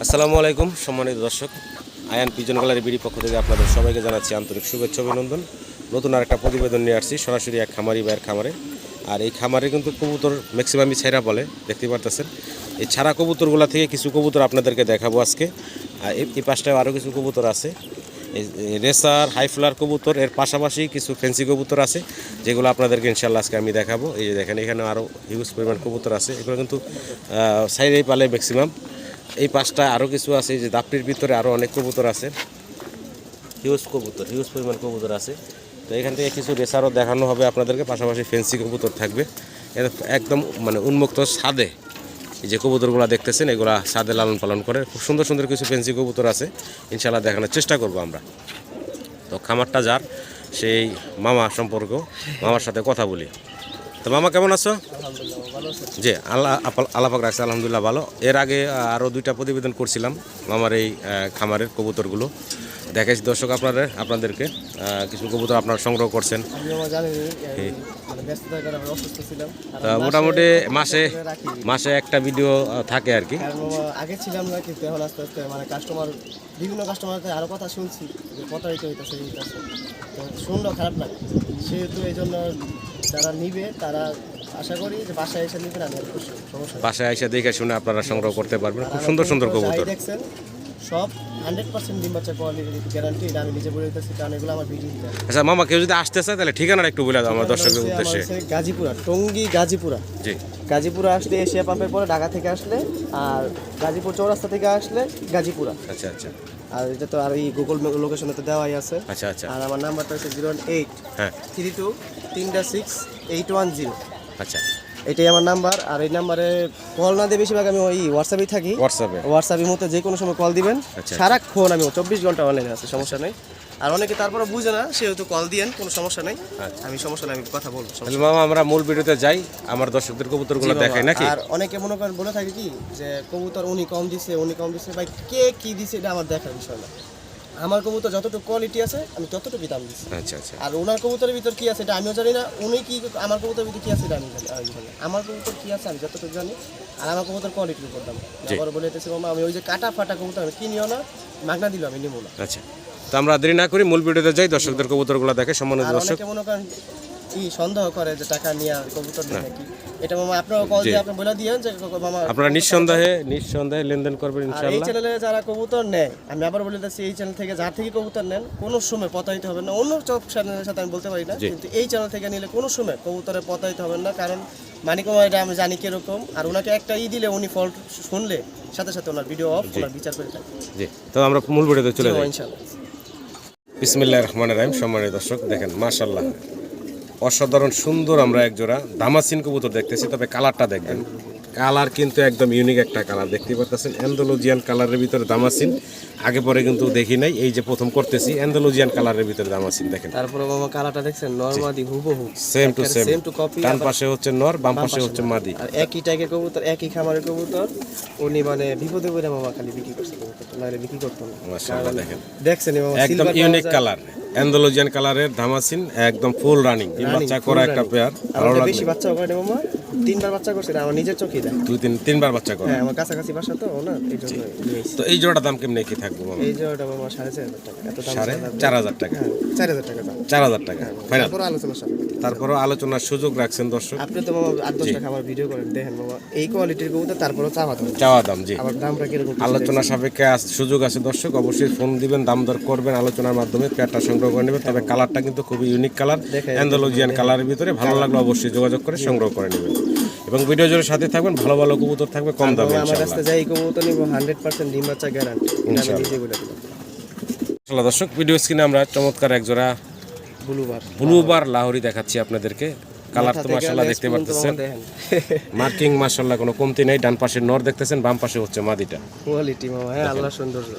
আসসালামু আলাইকুম, সম্মানিত দর্শক। আয়ান পিজন গ্যালারি বিডি পক্ষ থেকে আপনাদের সবাইকে জানাচ্ছি আন্তরিক শুভেচ্ছা, অভিনন্দন। নতুন আর একটা প্রতিবেদন নিয়ে আসছি, সরাসরি এক খামারি ভাইয়ের খামারে। আর এই খামারে কিন্তু কবুতর ম্যাক্সিমামই ছেঁড়া বলে, দেখতে পারতেছেন। এই ছাড়া কবুতরগুলো থেকে কিছু কবুতর আপনাদেরকে দেখাবো আজকে। আর এই- পাশটায় আরও কিছু কবুতর আছে। রেসার, হাই ফ্লার কবুতর, এর পাশাপাশি কিছু ফেন্সি কবুতর আছে, যেগুলো আপনাদেরকে ইনশাল্লাহ আজকে আমি দেখাবো। এই যে দেখেন, এখানে আরও হিউজ পরিমাণ কবুতর আছে। এগুলো কিন্তু সাইডেই পালে ম্যাক্সিমাম এই পাশটা আরও কিছু আছে যে দাপটির ভিতরে আরও অনেক কবুতর আছে। হিউজ কবুতর হিউজ পরিমাণ কবুতর আছে। তো এখান থেকে কিছু রেসারও দেখানো হবে আপনাদেরকে, পাশাপাশি ফেন্সি কবুতর থাকবে। একদম মানে উন্মুক্ত এই যে কবুতরগুলো দেখতেছেন, এগুলা সাদে লালন পালন করে। খুব সুন্দর সুন্দর কিছু ফেন্সি কবুতর আছে। ইনশাল্লাহ দেখানোর চেষ্টা করব আমরা। তো খামারটা যার, সেই মামা সম্পর্ক মামার সাথে কথা বলি। তো মামা, কেমন আছো? যে আল্লাহ, আপাল- আল্লাহ পাক রাখছে, আলহামদুলিল্লাহ ভালো। এর আগে আরও দুইটা প্রতিবেদন করছিলাম আমার এই খামারের কবুতরগুলো। দেখাইছি দর্শক আপনাদের, আপনাদেরকে। কিছু কবুতর আপনারা সংগ্রহ করছেন। মোটামুটি মাসে মাসে একটা ভিডিও থাকে আর কি। কারণ আগে ছিলাম না, কিন্তু এখন আস্তে আস্তে মানে কাস্টমার বিভিন্ন কাস্টমার আরও কথা শুনছি, যে প্রতারিত হইতেছে শুনলেও খারাপ লাগে। সেহেতু এই জন্য যারা নিবে তারা আশা করি যে বাসায় এসে নিবেন আমি সমস্যা বাসায় এসে দেখে শুনে আপনারা সংগ্রহ করতে পারবেন। খুব সুন্দর সুন্দর কবুতর। দেখছেন সব হান্ড্রেড পার্সেন্ট ডিম বাচ্চা কোয়ালিটির গ্যারান্টি এটা আমি নিজে বলে দিতেছি কারণ এগুলো আমার ভিডিও আচ্ছা মামা কেউ যদি আসতে চায় তাহলে ঠিকানাটা একটু বলে দাও আমার দর্শকের উদ্দেশ্যে। গাজীপুরা টঙ্গী গাজীপুরা। জি। গাজীপুরে আসলে এশিয়া পাম্পের পরে ঢাকা থেকে আসলে আর গাজীপুর চৌরাস্তা থেকে আসলে গাজীপুরা। আচ্ছা আচ্ছা। আর এটা তো আর এই গুগল লোকেশনে তো দেওয়াই আছে। আচ্ছা আচ্ছা। আর আমার নাম্বারটা হচ্ছে জিরো এইট হ্যাঁ। থ্রি টু তিনটা সিক্স এইট ওয়ান জিরো। আচ্ছা। এটাই আমার নাম্বার আর এই নাম্বারে কল না দিয়ে বেশিরভাগ আমি ওই হোয়াটসঅ্যাপেই থাকি। হোয়াটসঅ্যাপে হোয়াটসঅ্যাপের মধ্যে যে কোনো সময় কল দিবেন। আচ্ছা। সারাক্ষণ আমি চব্বিশ ঘণ্টা অনলাইনে আছে সমস্যা নেই। আর অনেকে তারপরে বুঝে না সেহেতু কল দিয়েন কোনো সমস্যা নেই। আচ্ছা। আমি সমস্যা নেই আমি কথা বলব মামা আমরা মূল ভিডিওতে যাই আমার দর্শকদের কবুতরগুলো দেখাই নাকি? আর অনেকে মনে করেন বলে থাকে কি যে কবুতর উনি কম দিছে উনি কম দিছে ভাই কে কি দিছে এটা আমার দেখার বিষয় না। আমার কবুতর যতটুকু কোয়ালিটি আছে আমি ততটুকু দাম দিচ্ছি আচ্ছা আচ্ছা। আর ওনার কবুতরের ভিতর কি আছে এটা আমিও জানি না উনি কি আমার কবুতরের ভিতর কি আছে এটা আমি জানি না। আমার কবুতর কি আছে আমি যতটুকু জানি আর আমার কবুতর কোয়ালিটির উপর দাম। বলে দিতেছি মামা আমি ওই যে কাটা ফাটা কবুতর আমি কিনিও না মাগনা দিল আমি নিবো না। আচ্ছা। তো আমরা দেরি না করি মূল ভিডিওতে যাই দর্শকদের কবুতরগুলো দেখে সম্মানিত দর্শক। মনে করেন কি সন্দেহ করে যে টাকা নিয়ে কবুতর নাকি। এটা মামা আপনারা কল দিয়ে আপনি বলে দিয়েন যে মামা আপনারা নিঃসন্দেহে নিঃসন্দেহে লেনদেন করবেন আর এই চ্যানেলে যারা কবুতর নেয় আমি আবার বলে দিচ্ছি এই চ্যানেল থেকে যার থেকে কবুতর নেন কোনো সময় প্রতারিত হবে না। অন্য সব চ্যানেলের সাথে আমি বলতে পারি না কিন্তু এই চ্যানেল থেকে নিলে কোনো সময় কবুতরে হবেন না কারণ মানিক এটা আমি জানি কীরকম আর ওনাকে একটা ই দিলে উনি ফল্ট শুনলে সাথে সাথে ওনার ভিডিও অফ ওনার বিচার করে থাকে জি। তো আমরা মূল ভিডিওতে চলে যাই। ইনশাল্লাহ বিসমিল্লাহ রহমান রাহিম, সম্মানিত দর্শক, দেখেন মাশাল্লাহ অসাধারণ সুন্দর আমরা একজোড়া দামাসিন কবুতর দেখতেছি, তবে কালারটা দেখবেন। কালার কিন্তু একদম ইউনিক একটা কালার। দেখতে পাচ্ছেন অ্যান্ডোলজিয়ান কালারের ভিতরে দামাসিন। আগে পরে কিন্তু দেখি নাই এই যে প্রথম করতেছি অ্যান্ডোলজিয়ান কালারের ভিতরে দামাসিন দেখেন। তারপরে মামা কালারটা দেখছেন নর্মাদি হুবহু। Same to same same to copy ডান পাশে হচ্ছে নর বাম পাশে হচ্ছে মাদি। আর একই টাইপের কবুতর একই খামারের কবুতর উনি মানে বিপদে পড়ে মামা খালি বিক্রি করছে কবুতর নাহলে বিক্রি করতো না। মাশাআল্লাহ দেখেন। দেখছেন একদম ইউনিক কালার অ্যান্ডোলজিয়ান কালারের ধামাসিন একদম ফুল রানিং বাচ্চা করা একটা পেয়ার ভালো লাগবে। বেশি বাচ্চা করে মামা তিনবার বাচ্চা করছে আমার নিজের চোখেই দেয়। দুই তিন তিনবার বাচ্চা করা? হ্যাঁ আমার কাছাকাছি বাসা তো না এই জন্য তো এই জোড়াটা দাম কেমনে কি থাকব মামা এই ওটা মামা সাড়ে চার হাজার টাকা। এত দাম সাড়ে চার হাজার। টাকা। হ্যাঁ চার হাজার টাকা চার হাজার টাকা। ফাইনাল তারপর আলোচনা আলোচনার সুযোগ রাখছেন দর্শক। আপনি তো মামা আট দশ টাকা আমার ভিডিও করেন দেখেন মামা এই কোয়ালিটির কবুতর তারপরও চাওয়া দাম। চাওয়া দাম জি। আবার দামটা কীরকম আলোচনা সাপেক্ষে সুযোগ আছে দর্শক অবশ্যই ফোন দিবেন দাম দর করবেন আলোচনার মাধ্যমে পেয়ারটা সংগ্রহ করে নেবেন। তবে কালারটা কিন্তু খুবই ইউনিক কালার। অ্যান্ডোলজিয়ান কালারের ভিতরে। ভালো লাগলে অবশ্যই যোগাযোগ করে সংগ্রহ করে নেবেন। এবং ভিডিও জোরের সাথে থাকবেন ভালো ভালো কবুতর থাকবে কম দামে আমার কাছে যাই কবুতর নিবো হান্ড্রেড পার্সেন্ট ডিম বাচ্চা গ্যারান্টি ইনশাআল্লাহ। দর্শক ভিডিও স্ক্রিনে আমরা চমৎকার এক জোড়া ব্লুবার। ব্লুবার লাহোরি দেখাচ্ছি আপনাদেরকে। কালার তো মাশাআল্লাহ দেখতে পারতেছেন। মার্কিং মাশাআল্লাহ কোনো কমতি নেই ডান পাশে নর দেখতেছেন বাম পাশে হচ্ছে মাদিটা। কোয়ালিটি মামা হ্যাঁ আল্লাহ সৌন্দর্য।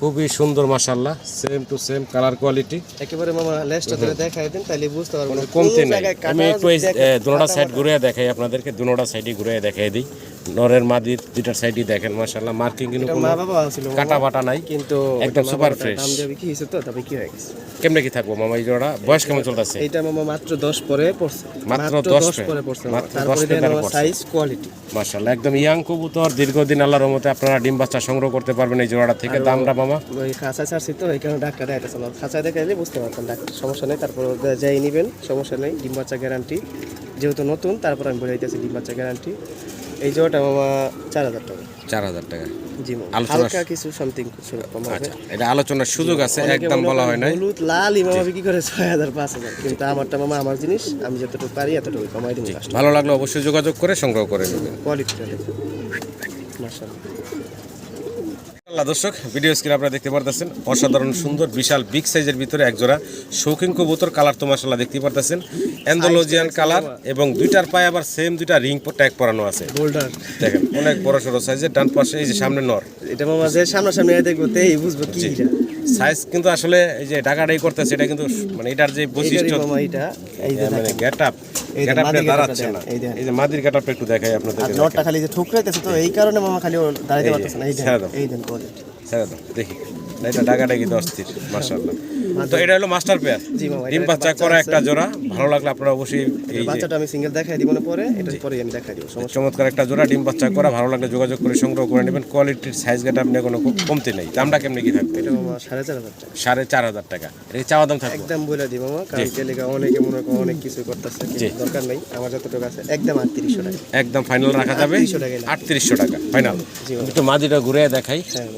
খুবই সুন্দর মাশাল্লাহ same to same colour quality একেবারে মামা লেসটা ধরে দেখাই দেন তাহলে বুঝতে পারবেন কমতে নেই। আমি একটু এই দুনোটা সাইড ঘুরে দেখাই আপনাদেরকে দুনোটা সাইডে ঘুরে দেখাই দিই। নরের মাদির দুইটার সাইডই দেখেন মাশাল্লাহ মার্কিং কিন্তু কোনো মা বাবা ছিল কাটা বাটা নাই কিন্তু একদম বাবাটা fresh। দাম দিয়ে বিক্রি হয়েছে তো তবে কি হয়ে গেছে? কেমনে কি থাকব মামা এই জোড়া বয়স কেমন চলতেছে? এটা মামা মাত্র দশ পরে পড়ছে। মাত্র 10 পরে? পড়ছে মাত্র 10 পরে পড়ছে। সাইজ কোয়ালিটি মাশাল্লাহ একদম ইয়াং কবুতর দীর্ঘদিন আল্লাহর রহমতে আপনারা ডিম বাচ্চা সংগ্রহ করতে পারবেন এই জোড়াটা থেকে। দামটা মামা? ওই খাঁচা ছাড়ছি তো কারণে ডাক্তার দেখাইতেছে না। খাঁচা দেখাইলে বুঝতে পারতাম ডাক্তার সমস্যা নেই তারপর যাই নেবেন সমস্যা নেই ডিম বাচ্চা গ্যারান্টি যেহেতু নতুন তারপর আমি বলে দিতেছি ডিম বাচ্চা গ্যারান্টি এই জোড়াটা মামা চার হাজার টাকা। চার হাজার টাকা। জি হালকা কিছু সামথিং কিছু কম আচ্ছা এটা আলোচনার সুযোগ আছে একদম বলা হয় না হলুদ লাল ইমামা বিক্রি করে ছয় হাজার পাঁচ হাজার। কিন্তু আমারটা মামা আমার জিনিস আমি যতটুকু পারি এতটুকু কমাই দিন ভালো লাগল অবশ্যই যোগাযোগ করে সংগ্রহ করে নেবেন। কোয়ালিটিটা দেখুন। মাশাআল্লাহ। আল্লাহ দর্শক ভিডিও স্ক্রিন আপনারা দেখতে পারতেছেন অসাধারণ সুন্দর বিশাল বিগ সাইজের ভিতরে একজোড়া শৌখিন কবুতর কালার তো মাসাল্লাহ দেখতে পারতেছেন। অ্যান্ডোলজিয়ান কালার এবং দুইটার পায়ে আবার সেম দুইটা রিং ট্যাগ পরানো আছে। দেখেন অনেক বড় সড়ো সাইজের ডান পাশে এই যে সামনে নর। এটা মামা যে সামনাসামনি দেখব তেই বুঝব কি সাইজ কিন্তু আসলে এই যে ডাকাডাই করতেছে এটা কিন্তু মানে এটার যে বৈশিষ্ট্য এটা এই যে মানে গেট আপ এই যে মাদির get up টা দাঁড়াচ্ছে না। এই যে মাদির গেট একটু দেখাই আপনাদের নটটা খালি যে ঠুকরাইতেছে তো এই কারণে মামা খালি দাঁড়াইতে পারতেছে না। এই দেন এই দেন কোয়ালিটি ছেড়ে দাও দেখি। এটা ডাকাডাকি অস্থির মাশাআল্লাহ। তো এটা হলো মাস্টার পেয়ার ডিম বাচ্চা করা একটা জোড়া ভালো লাগলে আপনারা অবশ্যই এই বাচ্চাটা আমি সিঙ্গেল দেখাই দিব না পরে এটা পরে আমি দেখাই দিব চমৎকার একটা জোড়া ডিম বাচ্চা করা ভালো লাগলে যোগাযোগ করে সংগ্রহ করে নেবেন। কোয়ালিটির সাইজ গেট আপনি কোনো খুব কমতি নেই। দামটা কেমনি কি থাকবে? সাড়ে চার হাজার টাকা। সাড়ে চার হাজার টাকা। এটা চাওয়া দাম থাকবে? একদম বলে দিব মামা কারণ কেলিকা অনেকে মনে করো অনেক কিছু করতেছে দরকার নেই আমার যতটুকু আছে একদম আটত্রিশশো টাকা। একদম ফাইনাল রাখা যাবে। 3800 টাকায় না। আটত্রিশশো টাকা ফাইনাল। একটু মাদিটা ঘুরে দেখাই। হ্যাঁ।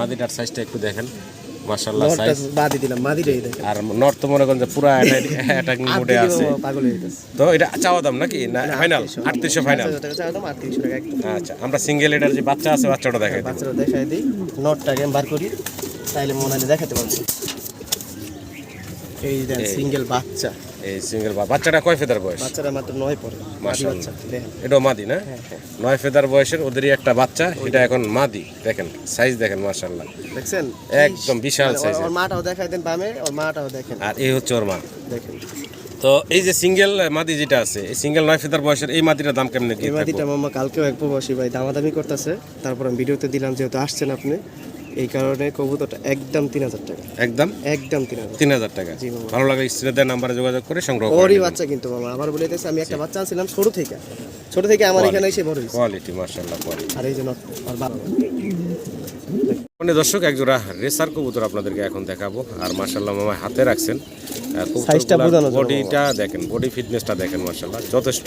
মাদিটার সাইজটা একটু দেখেন। মাশাআল্লাহ সাইজ বাদই দিলাম মাদিটাই দেখেন আর নর্থ মনে করেন যে পুরা অ্যাটাকিং মোডে আছে। পাগল তো এটা চাওয়া দাম নাকি? না ফাইনাল আটত্রিশশো। ফাইনাল চাওয়া দাম আটত্রিশশো টাকা আচ্ছা আমরা সিঙ্গেল এটার যে বাচ্চা আছে বাচ্চাটা দেখাই বাচ্চাটা দেখাই দিই। নটটাকে বার করি তাইলে মনে হয় দেখাতে পারব। এই দেন সিঙ্গেল বাচ্চা। এই সিঙ্গেল বাচ্চাটা কয় ফেদার বয়স? বাচ্চারা মাত্র নয় পরে। মাশাআল্লাহ। বাচ্চা এটাও মাদি না? হ্যাঁ হ্যাঁ। নয় ফেদার বয়সের ওদেরই একটা বাচ্চা এটা এখন মাদি দেখেন সাইজ দেখেন মাশাআল্লাহ। দেখছেন? একদম বিশাল মানে ওর- মাটাও দেখাই দেন বামে ওর মাটাও দেখেন। আর এই হচ্ছে ওর মা। দেখেন। তো এই যে সিঙ্গেল মাদি যেটা আছে এই সিঙ্গেল নয় ফেদার বয়সের এই মাদিটার দাম কেমনে এই? মাদিটা মামা কালকেও এক প্রবাসী ভাই দামাদামি করতেছে। তারপর আমি ভিডিওতে দিলাম যেহেতু আসছেন আপনি। এই কারণে কবুতরটা একদম তিন হাজার টাকা। একদম একদম তিন হাজার। তিন হাজার টাকা। ভালো লাগে স্ত্রীদের দেওয়া নাম্বারে যোগাযোগ করে সংগ্রহ করে ওরই বাচ্চা কিন্তু মামা আমার বলে দিতেছে আমি একটা বাচ্চা ছিলাম ছোট থেকে। ছোট থেকে আমার এখানে এসে বড় কোয়ালিটি মাশাআল্লাহ কোয়ালিটি আর এই জন্য আর বাবা মানে দর্শক একজোড়া রেসার কবুতর আপনাদেরকে এখন দেখাবো। আর মাসাল্লাহ মামা হাতে রাখছেন। টা বডিটা দেখেন বডি ফিটনেসটা দেখেন মাশাল্লাহ যথেষ্ট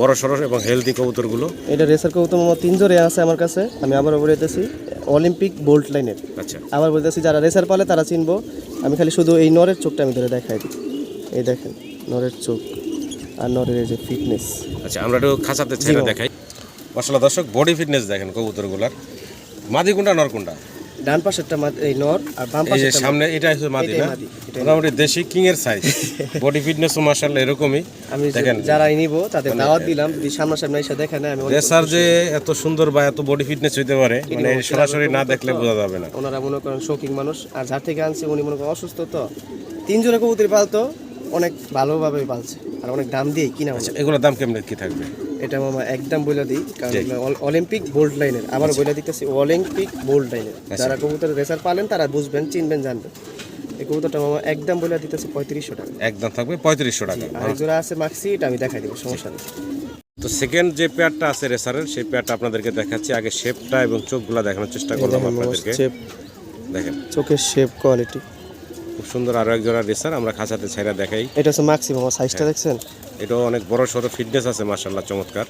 বড় সড়ো এবং হেলদি কবুতরগুলো। এটা রেসার কবুতর মামা তিন জোরে আছে আমার কাছে। আমি আবারও বলে দিতেছি অলিম্পিক বোল্ট লাইনের আচ্ছা। আবার বলতেছি যারা রেসার পালে তারা চিনবো। আমি খালি শুধু এই নরের চোখটা আমি ধরে দেখাই দিই। এই দেখেন নরের চোখ আর নরের যে ফিটনেস আচ্ছা আমরা একটু খাঁচাতে ছেড়ে দেখাই। মাশাল্লাহ দর্শক বডি ফিটনেস দেখেন কবুতরগুলার। মাদি কোনটা নর কোনটা? ডান পাশেরটা এই নর আর বাম এই সামনে এটা হচ্ছে মাদি না? মোটামুটি দেশি কিং এর সাইজ বডি ফিটনেসও মাশাল্লাহ এরকমই। আমি দেখেন। যারা নিব তাদের দাওয়াত দিলাম যদি সামনাসামনি এসে দেখে না আমি রেসার যে এত সুন্দর বা এত বডি ফিটনেস হইতে পারে মানে সরাসরি না দেখলে বোঝা যাবে না। ওনারা মনে করেন শৌখিন মানুষ আর যার থেকে আনছে উনি মনে করেন অসুস্থ তো। তিনজনে কবুতরি পালতো অনেক ভালোভাবে পালছে আর অনেক দাম দিয়ে কিনা আচ্ছা এগুলোর দাম কেমন কি থাকবে? এটা মামা একদম বলে দিই কারণ অলিম্পিক বোল্ড লাইনের আবার বলে দিতেছি অলিম্পিক বোল্ড লাইনের। আচ্ছা। যারা কবুতর রেসার পালেন তারা বুঝবেন চিনবেন জানবেন। এই কবুতরটা মামা একদম বলে দিতেছি পঁয়ত্রিশশো টাকা। একদম থাকবে পঁয়ত্রিশশো টাকা। আর জোড়া আছে মাক্সি এটা আমি দেখাই দিব সমস্যা নেই। তো সেকেন্ড যে পেয়ারটা আছে রেসারের সেই পেয়ারটা আপনাদেরকে দেখাচ্ছি। আগে শেপটা এবং চোখগুলো দেখানোর চেষ্টা করলাম আপনাদেরকে। শেপ দেখেন। চোখের শেপ কোয়ালিটি খুব সুন্দর আরও একজনের রেসার আমরা খাঁচাতে ছাইরা দেখাই। এটা হচ্ছে ম্যাক্সিমাম সাইজটা। দেখছেন? এটা অনেক বড় সড়ো ফিটনেস আছে মার্শাল্লাহ চমৎকার।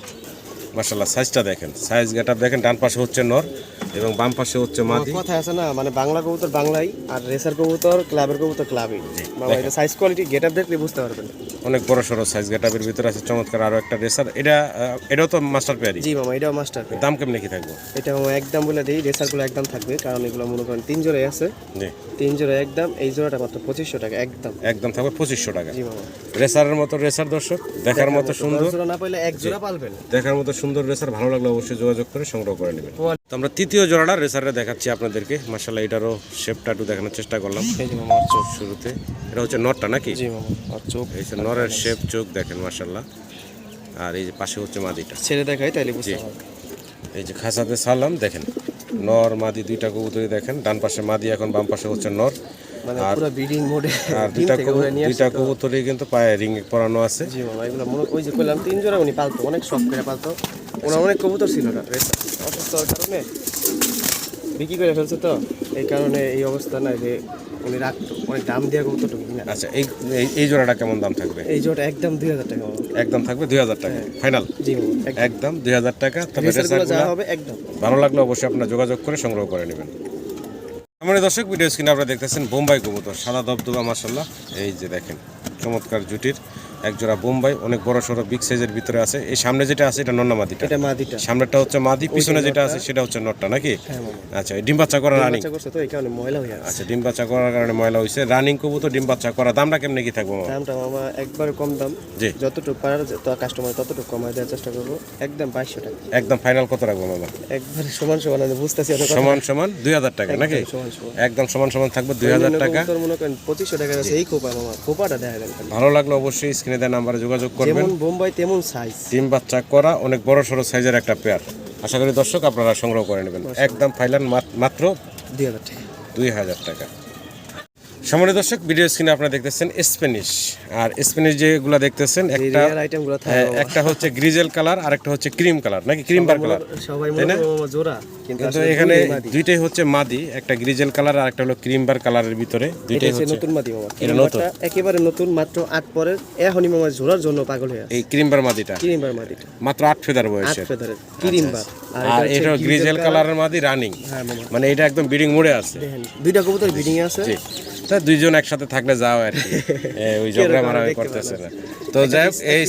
মার্শাল্লাহ সাইজটা দেখেন। সাইজ গেটার দেখেন ডান পাশে হচ্ছে নর। এবং বাম পাশে হচ্ছে মাদি। কথা আছে না মানে বাংলা কবুতর বাংলাই আর রেসার কবুতর ক্লাবের কবুতর ক্লাবই। বাবা এটা সাইজ কোয়ালিটি গেট আপ দেখলে বুঝতে পারবেন। অনেক বড় সড়ো সাইজ গেটআপের ভিতরে আছে চমৎকার আরও একটা রেসার। এটা এটাও তো মাস্টার পেয়ারই জি মামা এটাও মাস্টার দাম কেমনে কি থাকবে? এটা মামা একদম বলে দিই রেসারগুলো একদম থাকবে কারণ এগুলো মনে করেন তিন জোড়াই আছে। জি। তিন জোড়া একদম এই জোড়াটা মাত্র পঁচিশশো টাকা একদম। একদম থাকবে পঁচিশশো টাকা। জি মামা। রেসারের মতো রেসার দর্শক দেখার মতো সুন্দর। জোড়া না পাইলে এক জোড়া পালবেন। দেখার মতো সুন্দর রেসার ভালো লাগলে অবশ্যই যোগাযোগ করে সংগ্রহ করে নেবেন। তো আমরা তৃতীয় জোড়াটা রেসারে দেখাচ্ছি আপনাদেরকে। মার্শাল্লাহ এটারও শেপটা একটু দেখানোর চেষ্টা করলাম। চোখ শুরুতে। এটা হচ্ছে নটটা নাকি? চোখ। এই যে নরের শেপ চোখ দেখেন মার্শাল্লাহ আর এই যে পাশে হচ্ছে মাদিটা। ছেড়ে দেখাই বুঝতে এই যে খাসাতে সালাম দেখেন নর মাদি দুইটা কবুতরই দেখেন। ডান পাশে মাদি এখন বাম পাশে হচ্ছে নর। মানে আর- ব্রিডিং মোডে আর দুইটা কবু- দুইটা কবুতরই কিন্তু পায়ে রিং পরানো আছে। জি মামা এগুলো ওই যে করলাম তিন জোড়া উনি পালতো অনেক শখ করে পালতো। ওনার অনেক কবুতর ছিল না অসুস্থ কারণে বিক্রি করে ফেলছে তো এই কারণে এই অবস্থা না যে উনি রাখতো অনেক দাম দিয়ে কবুতরটা কিনা আচ্ছা এই এই- জোড়াটা কেমন দাম থাকবে? এই জোড়া একদম দুই হাজার টাকা একদম থাকবে দুই হাজার টাকা? ফাইনাল জি একদম। দুই হাজার টাকা তবে হবে একদম। ভালো লাগলে অবশ্যই আপনার যোগাযোগ করে সংগ্রহ করে নেবেন। আমার দর্শক ভিডিও স্ক্রিনে আপনারা দেখতেছেন বোম্বাই কবুতর সাদা দবদবা মার্শাল্লাহ এই যে দেখেন চমৎকার জুটির একজোড়া বোম্বাই অনেক বড় সড়ো বিগ সাইজের ভিতরে আছে। এই সামনে যেটা আছে এটা নন্না মাদিটা। এটা মাদিটা। সামনেটা হচ্ছে মাদি পিছনে যেটা আছে সেটা হচ্ছে নটটা নাকি? হ্যাঁ আচ্ছা ডিম বাচ্চা করা রানিং তো এই কারণে ময়লা হয়ে আচ্ছা ডিম বাচ্চা করার কারণে ময়লা হয়েছে রানিং কবুতর ডিম বাচ্চা করা দামটা কেমনে কি থাকব দামটা মামা একবার কম দাম। জি। যতটুকু পারার তো কাস্টমার ততটুকু কমায় দেওয়ার চেষ্টা করব। একদম বাইশশো টাকা। একদম ফাইনাল কত রাখব মামা? একবার সমান সমান আমি বুঝতেছি সমান সমান দুই হাজার টাকা নাকি? একদম সমান সমান থাকবে দুই হাজার অন্যান্য টাকা। কবুতর মনে করেন পঁচিশশো টাকা আছে এই খোপা মামা খোপাটা দেখা খালি। ভালো লাগল অবশ্যই স্ক্রিনে দেওয়া নাম্বারে যোগাযোগ করবেন। বোম্বাই তেমন সাইজ। ডিম বাচ্চা করা অনেক বড় সড়ো সাইজের একটা পেয়ার। আশা করি দর্শক আপনারা সংগ্রহ করে নেবেন। একদম ফাইলান মাত্র দুই হাজার টাকা। দুই হাজার টাকা। সম্মানিত দর্শক ভিডিও স্ক্রিনে আপনারা দেখতেছেন স্প্যানিশ আর স্প্যানিশ যেগুলো দেখতেছেন একটা হ্যাঁ, একটা হচ্ছে গ্রিজেল কালার আর একটা হচ্ছে ক্রিম কালার নাকি ক্রিম বার কালার তাই না? কিন্তু এখানে। দুইটাই হচ্ছে মাদি একটা গ্রিজেল কালার আর একটা হলো ক্রিম বার কালারের ভিতরে। দুইটাই হচ্ছে নতুন মাদি মামা এটা নতুন? একেবারে নতুন মাত্র আট পরের এখনই মামা জোড়ার জন্য পাগল হয়ে আছে। এই ক্রিম বার মাদিটা। কিরিমবার মাদিটা। মাত্র আট ফেদার আট বয়সের ফেদারের কিরিমবার আর এটা গ্রিজেল কালারের মাদি রানিং হ্যাঁ মানে এটা একদম বিডিং মোড়ে আছে। দুইটা কবুতর বিডিং আছে। জি। তা দুইজন একসাথে থাকলে যাও আর কি। ওই ঝগড়া মারামারি করতেছে না তো যাই হোক এই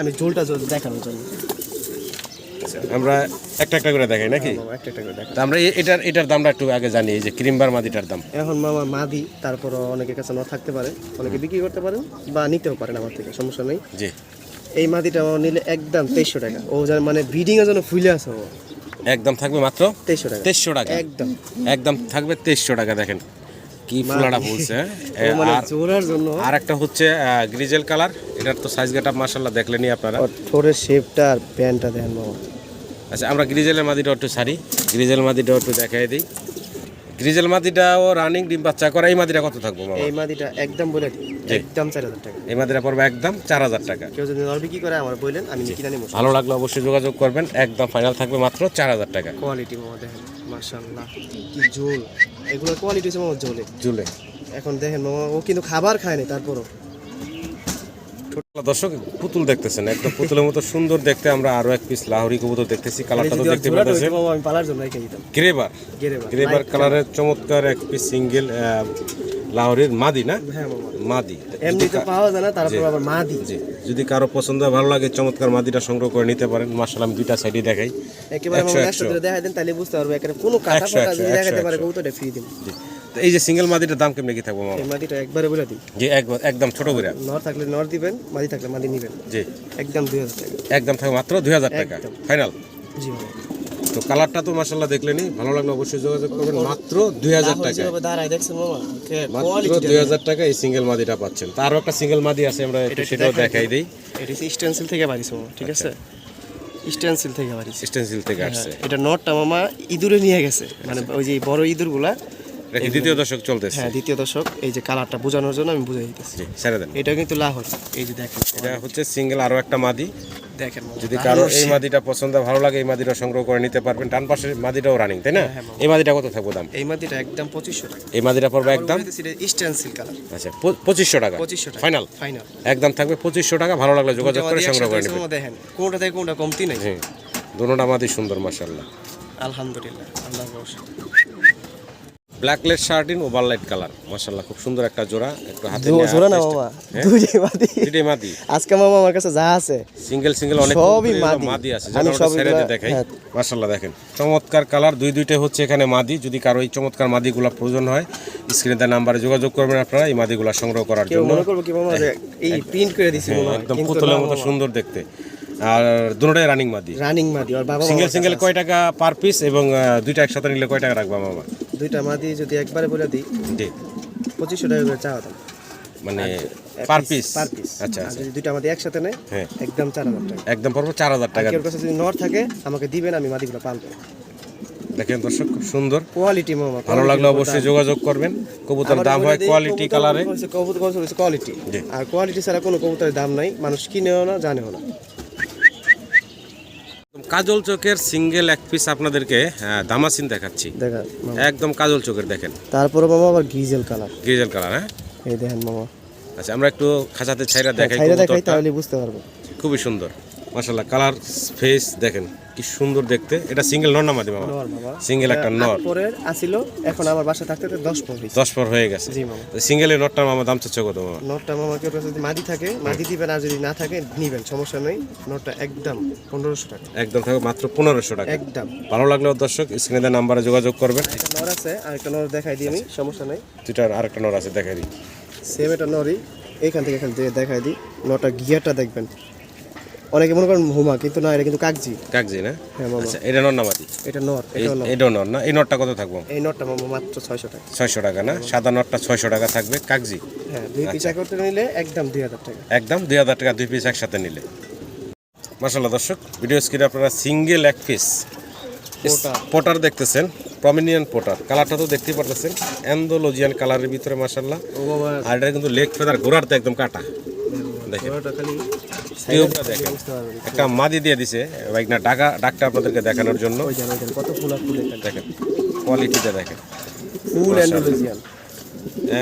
আমি ঝোলটা দেখানোর জন্য। আমরা একটা একটা করে দেখাই নাকি? মামা একটা একটা করে আমরা এটার এটার দামটা একটু আগে জানি এই যে ক্রিমবার মাদিটার দাম। এখন মামা মাদি তারপর অনেকের কাছে না থাকতে পারে। অনেকে বিক্রি করতে পারেন বা নিতেও পারেন আমার থেকে সমস্যা নেই। জি। এই মাদিটা নিলে একদম তেইশশো টাকা। ও যেন মানে ব্রিডিং এর জন্য ফুলে আছে ও। একদম থাকবে মাত্র তেইশশো টাকা। তেইশশো টাকা। একদম। একদম থাকবে তেইশশো টাকা দেখেন। কি ফুলাটা বলছে মানে আর জোড়ার জন্য। আর একটা হচ্ছে গ্রিজেল কালার এটার তো সাইজ গেটা মার্শাল্লাহ দেখলেনি আপনারা। ঠোঁটের শেপটা আর প্যান্টটা দেখেন আচ্ছা আমরা গ্রিজেলের মাদিটা একটু সারি গ্রিজেল মাদিটা একটু দেখাই দিই। গ্রিজেল মাদিটাও রানিং ডিম বাচ্চা করা এই মাদিটা কত থাকব এই মাদিটা একদম বলে একদম চার হাজার টাকা। এই মাদিটা পড়বে একদম চার হাজার টাকা। কেউ যদি নর বিক্রি করে আমার বললেন আমি কিনে নিব। ভালো লাগল অবশ্যই যোগাযোগ করবেন একদম ফাইনাল থাকবে মাত্র চার হাজার টাকা। কোয়ালিটি মামা দেখেন মাশাআল্লাহ কি ঝোল। এগুলো কোয়ালিটি হচ্ছে মামা ঝোলে। জুলে এখন দেখেন মামা ও কিন্তু খাবার খায়নি তারপরও। দর্শক পুতুল দেখতেছেন একদম পুতুলের মতো সুন্দর দেখতে আমরা আরও এক পিস লাহোরি কবুতর দেখতেছি কালারটা তো যদি দেখতে পাচ্ছেন হইতো মামা আমি পালার জন্য রেখে দিতাম। গ্রেবার। গ্রেবার কালারের চমৎকার এক পিস সিঙ্গেল লাহোরির মাদি না? মাদি। এমনি পাওয়া যায় না তারপর আবার মা জি। যদি কারও পছন্দ হয়, ভালো লাগে চমৎকার মাদিটা সংগ্রহ করে নিতে পারেন। মার্শাল আমি দুইটা সাইডে দেখাই। একেবারে দেখাই দেন তাহলে বুঝতে পারব একেবারে কোনো কাটা ফাটা যদি দেখাতে পারে কবুতরটা ফ্রি দিন। জি। তো এই যে সিঙ্গেল মাদিটার দাম কেমনে কি থাকব মামা? এই মাটিটা একবারে বলে দিই। জি একবার একদম ছোট করে। নর থাকলে নর দিবেন মাদি থাকলে মাদি নিবেন। জি। একদম দুই হাজার টাকা। একদম থাকবে মাত্র দুই হাজার টাকা। ফাইনাল জি তো কালারটা তো মার্শাল্লাহ দেখলেনি ভালো লাগল অবশ্যই যোগাযোগ করবেন। মাত্র দুই হাজার টাকা মাত্র কোয়ালিটি দুই হাজার টাকা এই সিঙ্গেল মাদিটা পাচ্ছেন। তারও একটা সিঙ্গেল মাদি আছে আমরা একটু সেটাও দেখাই দিই। এটা স্টেনসিল থেকে মামা ঠিক আছে? স্টেনসিল থেকে বাড়িছে। স্টেন্সিল থেকে আসছে। এটা নটটা মামা ইঁদুরে নিয়ে গেছে। মানে ওই যে বড় ইঁদুরগুলা দ্বিতীয় দশক চলতেছে। হ্যাঁ দ্বিতীয় দশক এই যে কালারটা বোঝানোর জন্য আমি বুঝাই দিতেছি। ছেড়ে দেন। এটা কিন্তু লাহোর এই যে দেখেন। এটা হচ্ছে সিঙ্গেল আরও একটা মাদি। দেখেন যদি কারও এই মাদিটা পছন্দ ভালো লাগে এই মাদিটা সংগ্রহ করে নিতে পারবেন। ডান পাশের মাদিটাও রানিং তাই না? এই মাদিটা কত থাকব দাম? এই মাটিটা একদম পঁচিশশো টাকা। এই মাদিটা পড়বে একদম? স্টেনসিল কালার আচ্ছা পঁচিশশো টাকা। পঁচিশশো ফাইনাল ফাইনাল একদম থাকবে পঁচিশশো টাকা ভালো লাগলে যোগাযোগ করে সংগ্রহ করে নেবেন। দেখেন কোনটা থেকে কোনটা কমতি নেই। হুম দুটোটা মাদি সুন্দর মাসাল্লাহ আলহামদুলিল্লাহ আল্লাহ। ব্ল্যাকলেট শার্টিন ওভারলাইট কালার মাসাল্লাহ খুব সুন্দর একটা জোড়া। একটু হাতে নিয়ে জোড়া না মামা? হ্যাঁ? দুইটাই মাদি। দুইটাই মাদি। আজকে মামা আমার কাছে যা আছে সিঙ্গেল সিঙ্গেল অনেক সবই মাদি। মাদি আছে। আমি সব ছেড়ে দেখাই। হ্যাঁ। মাশাআল্লাহ দেখেন। চমৎকার কালার দুই দুইটা হচ্ছে এখানে মাদি। যদি কারও এই চমৎকার মাদিগুলা প্রয়োজন হয় স্ক্রিনে তার নাম্বারে যোগাযোগ করবেন আপনারা এই মাদিগুলা সংগ্রহ করার জন্য। মনে করব কি মামা এই প্রিন্ট করে দিছি হ্যাঁ, মামা একদম পুতুলের মতো সুন্দর দেখতে। আর দুটোটাই রানিং মাদি। রানিং মাদি আর বাবা সিঙ্গেল সিঙ্গেল কয় টাকা পার পিস এবং দুইটা একসাথে নিলে কয় টাকা রাখবা মামা। দুইটা মাদি যদি একবারে বলে দিই জি। পঁচিশশো টাকা করে চাওয়া দাম মানে Per piece? পার পিস আচ্ছা, আচ্ছা। যদি দুইটা আমাদের একসাথে নেয় হ্যাঁ। একদম চার হাজার টাকা। একদম পড়ব চার হাজার টাকা। কেউ কাছে যদি নর থাকে আমাকে দিবেন আমি মাদিগুলো পালবো। দেখেন দর্শক খুব সুন্দর। কোয়ালিটি মামা ভালো লাগলে অবশ্যই যোগাযোগ করবেন। কবুতর দাম হয় কোয়ালিটি কালারে কবুতর কোয়ালিটি। আর কোয়ালিটি ছাড়া কোনো কবুতরের দাম নাই। মানুষ কিনেও না জানেও না। কাজল চোখের সিঙ্গেল এক পিস আপনাদেরকে আহ, দামাসিন দেখাচ্ছি। একদম কাজল চোখের দেখেন। তারপরে মামা আবার গিজেল কালার গ্রিজেল কালার হ্যাঁ? এই দেখেন মামা। আচ্ছা আমরা একটু খাঁচাতে ছাইরা দেখাই খাইলে দেখাই তাহলে বুঝতে পারব। খুবই সুন্দর। মাশাল্লাহ কালার ফেস দেখেন কি সুন্দর দেখতে। এটা সিঙ্গেল নর না মাদি বাবা সিঙ্গেল একটা নর। পরের আসিল এখন আমার বাসা থাকতে থাকতে দশ পর হয়েছে। দশ পর হয়ে গেছে। জি মামা। সিঙ্গেলের নরটা মামা দাম চাচ্ছে কত মামা? নটটা মামা কেউ যদি মাদি থাকে মাদি দিবেন আর যদি না থাকে নিবেন সমস্যা নেই। নরটা একদম পনেরোশো টাকা। একদম থাকবে মাত্র পনেরোশো টাকা। একদম। ভালো লাগলেও দর্শক স্ক্রিনে দেওয়া নাম্বারে যোগাযোগ করবেন। একটা নর আছে আর একটা নর দেখাই দিই আমি সমস্যা নেই। দুটার আরেকটা নর আছে দেখাই দিই। সেম একটা নরই এইখান থেকে এখান থেকে দেখাই দিই। নটা গিয়ারটা দেখবেন। অনেকে মনে করেন হুমা কিন্তু না এটা কিন্তু কাগজি কাকজি না? হ্যাঁ মামা। আচ্ছা এটা নর না মাদি এটা নর এটা নর। নর না? এই নটটা কত থাকব? এই নটটা মামা মাত্র ছয়শো টাকা। ছয়শো টাকা না? সাদা নটটা ছয়শো টাকা থাকবে কাগজি হ্যাঁ দুই পিস করতে নিলে একদম দুই হাজার টাকা। একদম দুই হাজার টাকা দুই পিস একসাথে নিলে। মাসাল্লাহ দর্শক ভিডিও স্ক্রিনে আপনারা সিঙ্গেল এক পিস। পোটার। পোটার দেখতেছেন প্রমিনিয়ান পোটার। কালারটা তো দেখতেই পারতেছেন অ্যান্ডোলজিয়ান কালারের ভিতরে মাসাল্লাহ আর এটা কিন্তু লেগ ফেদার ঘোরার তো একদম কাটা। দেখেন। ওটা খালি টিউবটা দেখেন একটা মাদি দিয়ে দিছে বাইক না ডাকা ডাকটা আপনাদেরকে দেখানোর জন্য। কত দেখেন। কোয়ালিটিটা দেখেন ফুল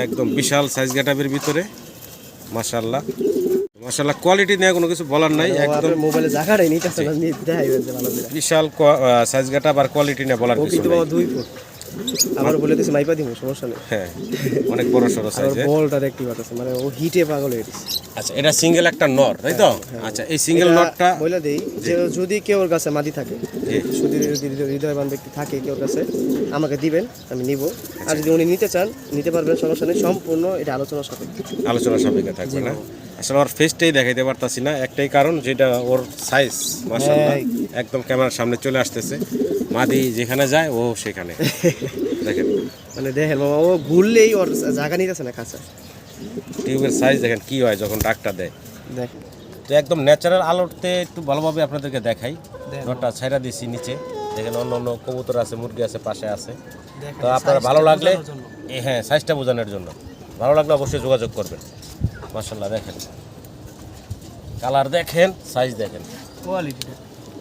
একদম বিশাল সাইজ গেটাপের ভিতরে। মাশাল্লাহ মাশাল্লাহ কোয়ালিটি নিয়ে কোনো কিছু বলার নাই একদম মোবাইলে আসছে না বিশাল সাইজ গেটাপ আর কোয়ালিটি নিয়ে বলার কিছু দুই ফুট। আবার বলে দিচ্ছে মাইপা দিব সমস্যা নেই। হ্যাঁ অনেক বড় সড়ো আর বলটা মানে ও হিটে পাগল হয়ে গেছে। আচ্ছা এটা সিঙ্গেল একটা নর তাই তো? আচ্ছা এই সিঙ্গেল নটটা বলে দেই যে যদি কেউ ওর কাছে মাদি থাকে যদি যদি হৃদয়বান ব্যক্তি থাকে কেউ কাছে আমাকে দিবেন আমি নিব। আর যদি উনি নিতে চান নিতে পারবেন সমস্যা নেই সম্পূর্ণ এটা আলোচনা সাপেক্ষে। আলোচনা সাপেক্ষে থাকবে না? আসলে ওর ফেসটাই দেখাইতে পারতাছি না। একটাই কারণ যেটা ওর সাইজ মাশাআল্লাহ। হ্যাঁ। একদম ক্যামেরার সামনে চলে আসতেছে। মাদি যেখানে যায় ও সেখানে। দেখেন। মানে দেখেন বাবা ও ঘুরলেই ওর জায়গা নিতেছে না কাছে টিউবের সাইজ দেখেন কি হয় যখন ডাকটা দেয়। দেখ। তো একদম ন্যাচারাল আলোতে একটু ভালোভাবে আপনাদেরকে দেখাই। ঘরটা ছাইরা দিছি নিচে। দেখেন অন্য অন্য কবুতর আছে মুরগি আছে পাশে আছে। তো আপনার ভালো লাগলে হ্যাঁ সাইজটা বোঝানোর জন্য। ভালো লাগলে অবশ্যই যোগাযোগ করবেন। মার্শাল্লাহ দেখেন। কালার দেখেন সাইজ দেখেন। কোয়ালিটি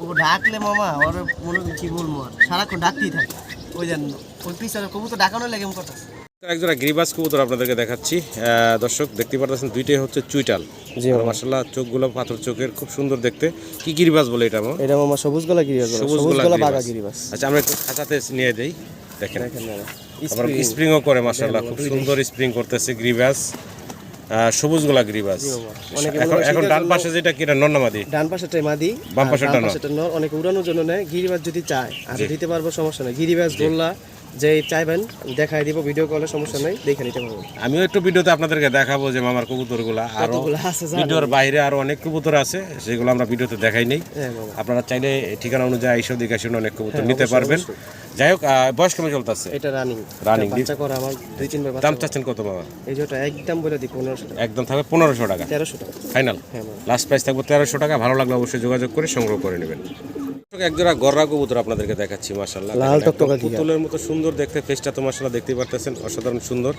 ও ডাকলে মামা ওর মনে হয় কি বলব আর। সারাক্ষণ ডাকতেই থাকে। ওই জান ওই পিছনে কবুতর ডাকানো লাগে কথা একজোড়া গ্রিবাস কবুতর আপনাদেরকে দেখাচ্ছি। দর্শক দেখতে পারতেছেন দুইটাই হচ্ছে চুইটাল। জি মার্শাল্লাহ চোখগুলো পাথর চোখের খুব সুন্দর দেখতে। কি গিরিবাস বলে এটা আমার এটা মামা সবুজ গলা গিরিবাস সবুজ গলা বাগা গিরিবাস আচ্ছা আমরা একটু খাঁচাতে নিয়ে দেই দেখেন। আবার স্প্রিংও করে মাশাআল্লাহ খুব সুন্দর স্প্রিং করতেছে গ্রিবাস সবুজ গোলা গ্রিবাস। অনেকে এখন ডান পাশে যেটা কি এটা নন্নামাদি ডান টাই মাদি বাম পাশে পাশেরটা নর। অনেক নর অনেকে উড়ানোর জন্য নেয় গিরিবাস যদি চায় আর দিতে পারব সমস্যা নেই। গিরিবাস গোল্লা যে চাইবেন দেখাই দিব ভিডিও কলে সমস্যা নেই দেখে নিতে পারব। আমিও একটু ভিডিওতে আপনাদেরকে দেখাবো যে মামার কবুতরগুলা। আরও ভিডিওর বাইরে আরও অনেক কবুতর আছে সেগুলো আমরা ভিডিওতে দেখাই নেই। হ্যাঁ আপনারা চাইলে ঠিকানা অনুযায়ী এইসব দিকে আসুন অনেক কবুতর নিতে পারবেন। যাই হোক বয়স কেমন চলতেছে? এটা রানিং Running, বাচ্চা করা আমার দুই তিনবার বাচ্চা দাম চাচ্ছেন কত মামা? এই যেটা একদম বলে দিই পনেরোশো টাকা। একদম থাকবে পনেরোশো টাকা। তেরোশো টাকা। ফাইনাল হ্যাঁ লাস্ট প্রাইস থাকবে তেরোশো টাকা। ভালো লাগলে অবশ্যই যোগাযোগ করে সংগ্রহ করে নেবেন। একজোড়া গররা কবুতর আপনাদেরকে দেখাচ্ছি মাসাল্লাহ লাল টকটকা পুতুলের মতো সুন্দর দেখতে ফেসটা তো মাসাল্লাহ দেখতেই পারতেছেন অসাধারণ সুন্দর।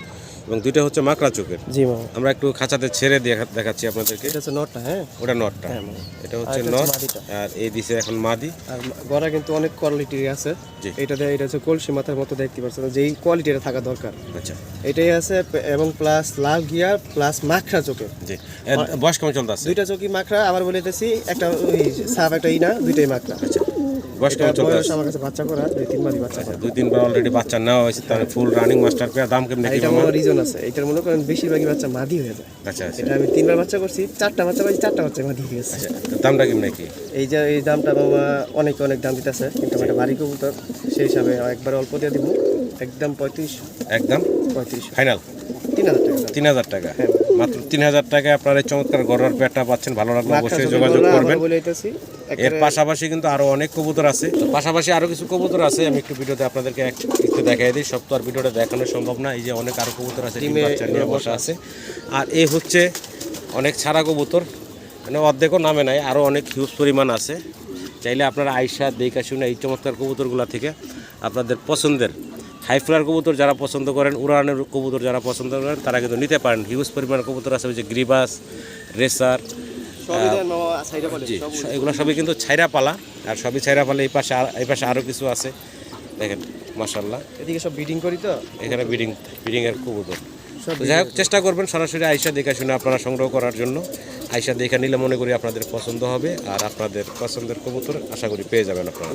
এবং দুইটা হচ্ছে মাকড়া চোখের। জি মামা আমরা একটু খাঁচাতে ছেড়ে দেখা- দেখাচ্ছি আপনাদেরকে। এটা হচ্ছে নটটা হ্যাঁ? ওটা নটটা। হ্যাঁ, মামা। এটা হচ্ছে নট আর এই দিছে এখন মাদি। আর গড়া কিন্তু অনেক কোয়ালিটি আছে। এটা দিয়ে এটা হচ্ছে কলসি মাথার মতো দেখতে পাচ্ছেন। যেই কোয়ালিটিটা থাকা দরকার। আচ্ছা। এটাই আছে এবং প্লাস লাল গিয়ার প্লাস মাখরা চোখের। জি। বয়স কেমন চলতে আছে? দুইটা চোখই মাখরা আবার বলিতেছি একটা ওই সাপ একটা ইনা দুইটাই মাখরা আচ্ছা। বয়স এটা কেমন চলতে আছে আমার কাছে বাচ্চা করা দুই তিন বাচ্চা দুই তিনবার অলরেডি বাচ্চা নেওয়া হয়েছে তার ফুল রানিং মাস্টার পেয়ার দাম কেমন এটা আমার রিজন আছে। এটার মনে করেন বেশিরভাগই বাচ্চা মাদি হয়ে যায়। আচ্ছা আচ্ছা। এটা আমি তিনবার বাচ্চা করছি চারটা বাচ্চা পাইছি চারটা বাচ্চা মাদি হয়ে গেছে। আচ্ছা দামটা কেমন কি? এই যে এই দামটা বাবা অনেক অনেক দাম দিতেছে কিন্তু আমার বাড়ি কবুতর সেই হিসাবে একবার অল্প দিয়ে দিব। একদম পঁয়ত্রিশ। একদম? পঁয়ত্রিশ। ফাইনাল তিন হাজার টাকা। তিন হাজার টাকা। মাত্র তিন হাজার টাকায় আপনার এই চমৎকার গড়ার পেয়ারটা পাচ্ছেন ভালো লাগলে অবশ্যই যোগাযোগ করবেন। এর পাশাপাশি কিন্তু আরও অনেক কবুতর আছে। পাশাপাশি আরও কিছু কবুতর আছে আমি একটু ভিডিওতে আপনাদেরকে এক- একটু দেখাই দিই। সব তো আর ভিডিওটা দেখানো সম্ভব না। এই যে অনেক আরও কবুতর আছে বাচ্চা নিয়ে বসা আছে। আর এই হচ্ছে অনেক ছাড়া কবুতর। মানে অর্ধেকও নামে নাই আরও অনেক হিউজ পরিমাণ আছে। চাইলে আপনারা আইসা দেখা শুনে এই চমৎকার কবুতরগুলো থেকে আপনাদের পছন্দের হাই ফ্লার কবুতর যারা পছন্দ করেন উড়ানের কবুতর যারা পছন্দ করেন তারা কিন্তু নিতে পারেন। হিউজ পরিমাণ কবুতর আছে ওই যে গ্রিবাস রেসার এগুলো সবই কিন্তু ছাইরা পালা আর সবই ছাইরা পালা এই পাশে এই পাশে আরও কিছু আছে। দেখেন মাসাল্লাহ এদিকে সব বিডিং করি তো? এখানে বিডিং বিডিংয়ের কবুতর। উদ্যোগ যাই হোক চেষ্টা করবেন সরাসরি আইসা দেখা শুনে আপনারা সংগ্রহ করার জন্য। আইসা দেখা নিলে মনে করি আপনাদের পছন্দ হবে আর আপনাদের পছন্দের কবুতর আশা করি পেয়ে যাবেন আপনারা।